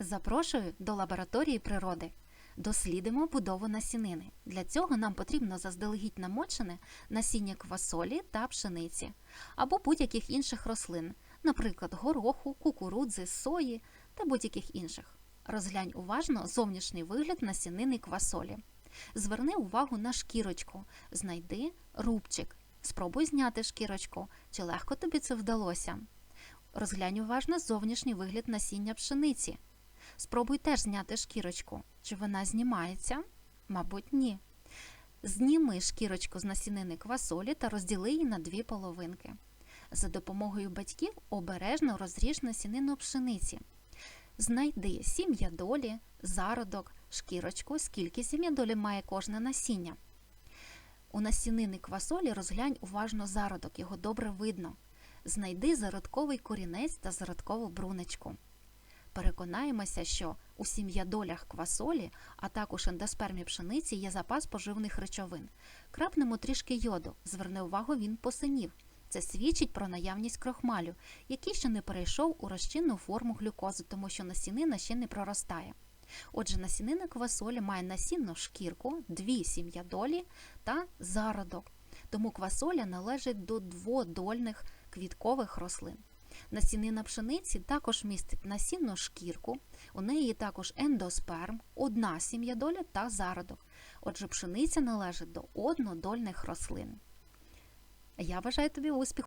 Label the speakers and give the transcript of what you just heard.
Speaker 1: Запрошую до лабораторії природи. Дослідимо будову насінини. Для цього нам потрібно заздалегідь намочене насіння квасолі та пшениці або будь-яких інших рослин, наприклад, гороху, кукурудзи, сої та будь-яких інших. Розглянь уважно зовнішній вигляд насінини квасолі. Зверни увагу на шкірочку, знайди рубчик. Спробуй зняти шкірочку, чи легко тобі це вдалося. Розглянь уважно зовнішній вигляд насіння пшениці. Спробуй теж зняти шкірочку. Чи вона знімається? Мабуть, ні. Зніми шкірочку з насінини квасолі та розділи її на дві половинки. За допомогою батьків обережно розріж насінину пшениці. Знайди сім'ядолі, зародок, шкірочку, скільки сім'ядолі має кожне насіння. У насінини квасолі розглянь уважно зародок, його добре видно. Знайди зародковий корінець та зародкову брунечку. Переконаємося, що у сім'ядолях квасолі, а також ендоспермі пшениці є запас поживних речовин. Крапнемо трішки йоду. Зверни увагу, він посинів. Це свідчить про наявність крохмалю, який ще не перейшов у розчинну форму глюкози, тому що насінина ще не проростає. Отже, насінина квасолі має насінну шкірку, дві сім'ядолі та зародок. Тому квасоля належить до дводольних квіткових рослин. Насінина пшениці також містить насінну шкірку, у неї також ендосперм, одна сім'ядоля та зародок. Отже, пшениця належить до однодольних рослин. Я бажаю тобі успіху!